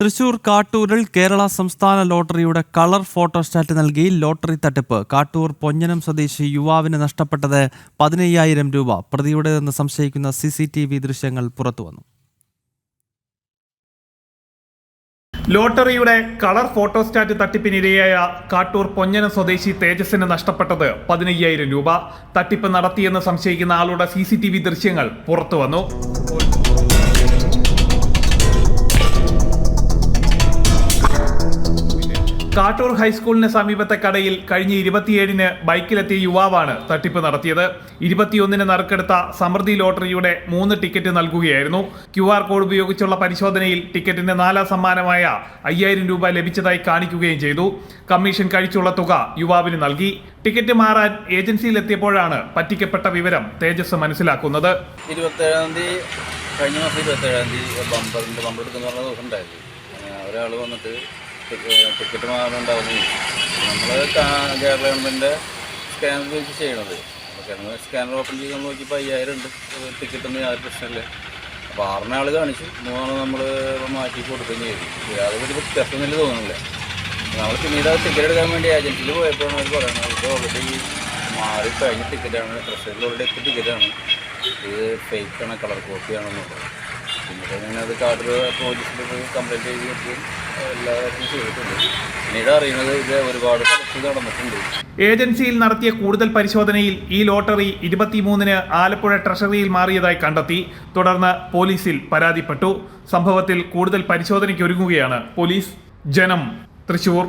തൃശൂർ കാട്ടൂരിൽ കേരള സംസ്ഥാന ലോട്ടറിയുടെ കളർ ഫോട്ടോസ്റ്റാറ്റ് നൽകി ലോട്ടറി തട്ടിപ്പ്. കാട്ടൂർ പൊഞ്ഞനം സ്വദേശി യുവാവിന് നഷ്ടപ്പെട്ടത് പതിനയ്യായിരം രൂപ. പ്രതിയുടേതെന്ന് സംശയിക്കുന്ന സി സി ടി വി ദൃശ്യങ്ങൾ പുറത്തുവന്നു. ലോട്ടറിയുടെ കളർ ഫോട്ടോസ്റ്റാറ്റ് തട്ടിപ്പിനിരയായ കാട്ടൂർ പൊഞ്ഞനം സ്വദേശി തേജസിന് നഷ്ടപ്പെട്ടത് പതിനയ്യായിരം രൂപ. തട്ടിപ്പ് നടത്തിയെന്ന് സംശയിക്കുന്ന ആളുടെ സി ദൃശ്യങ്ങൾ പുറത്തു കാട്ടൂർ ഹൈസ്കൂളിന് സമീപത്തെ കടയിൽ കഴിഞ്ഞ ഇരുപത്തിയേഴിന് ബൈക്കിലെത്തിയ യുവാവാണ് തട്ടിപ്പ് നടത്തിയത്. ഇരുപത്തിയൊന്നിന് നറുക്കെടുത്ത സമൃദ്ധി ലോട്ടറിയുടെ മൂന്ന് ടിക്കറ്റ് നൽകുകയായിരുന്നു. ക്യു ആർ കോഡ് ഉപയോഗിച്ചുള്ള പരിശോധനയിൽ ടിക്കറ്റിന്റെ നാലാം സമ്മാനമായ അയ്യായിരം രൂപ ലഭിച്ചതായി കാണിക്കുകയും ചെയ്തു. കമ്മീഷൻ കഴിച്ചുള്ള തുക യുവാവിന് നൽകി. ടിക്കറ്റ് മാറാൻ ഏജൻസിയിൽ എത്തിയപ്പോഴാണ് പറ്റിക്കപ്പെട്ട വിവരം തേജസ് മനസ്സിലാക്കുന്നത്. ഇരുപത്തേഴാം തീയതി കഴിഞ്ഞ മാസം ഇരുപത്തേഴാം തീയതി ബമ്പറിന്റെ ബമ്പർ എടുക്കുന്ന പറഞ്ഞ ദിവസം ഉണ്ടായിരുന്നു. ഒരാൾ വന്നിട്ട് ടിക്ക- ടിക്കറ്റ് മാറുന്നുണ്ടാവുന്നു നമ്മൾ കേരള ഗവൺമെന്റിന്റെ സ്കാനർ ഉപയോഗിച്ച് ചെയ്യണത്. അപ്പോൾ സ്കാനർ ഓപ്പൺ ചെയ്ത് നോക്കിയപ്പോൾ അയ്യായിരം ഉണ്ട് ടിക്കറ്റൊന്നും യാതൊരു പ്രശ്നമില്ല. അപ്പോൾ ആറിനാൾ കാണിച്ചു. മൂന്നാൾ നമ്മൾ മാറ്റി കൊടുക്കുകയും ചെയ്തു. യാതൊരു വ്യത്യാസമൊന്നും തോന്നുന്നില്ല. നമ്മൾ പിന്നീട് ടിക്കറ്റ് എടുക്കാൻ വേണ്ടി ഏജൻസിയിൽ പോയപ്പോഴാണ് അവർ പറയുന്നത്. ഇപ്പോൾ ഓൾറെഡി മാറി കഴിഞ്ഞ ടിക്കറ്റാണ് ട്രഷറിൽ ഓൾറെഡി എത്തിയ ടിക്കറ്റാണ് ഇത് ഫേക്കാണ് കളർ കോപ്പിയാണെന്നുള്ളത് പിന്നീട് ഞാൻ അത് കാർഡ് പോലീസിൽ പോയി കംപ്ലൈന്റ് ചെയ്ത് വെക്കുകയും ഒരുപാട് ഏജൻസിയിൽ നടത്തിയ കൂടുതൽ പരിശോധനയിൽ ഈ ലോട്ടറി ഇരുപത്തിമൂന്നിന് ആലപ്പുഴ ട്രഷറിയിൽ മാറിയതായി കണ്ടെത്തി. തുടർന്ന് പോലീസിൽ പരാതിപ്പെട്ടു. സംഭവത്തിൽ കൂടുതൽ പരിശോധനയ്ക്ക് ഒരുങ്ങുകയാണ് പോലീസ്. ജനം തൃശൂർ.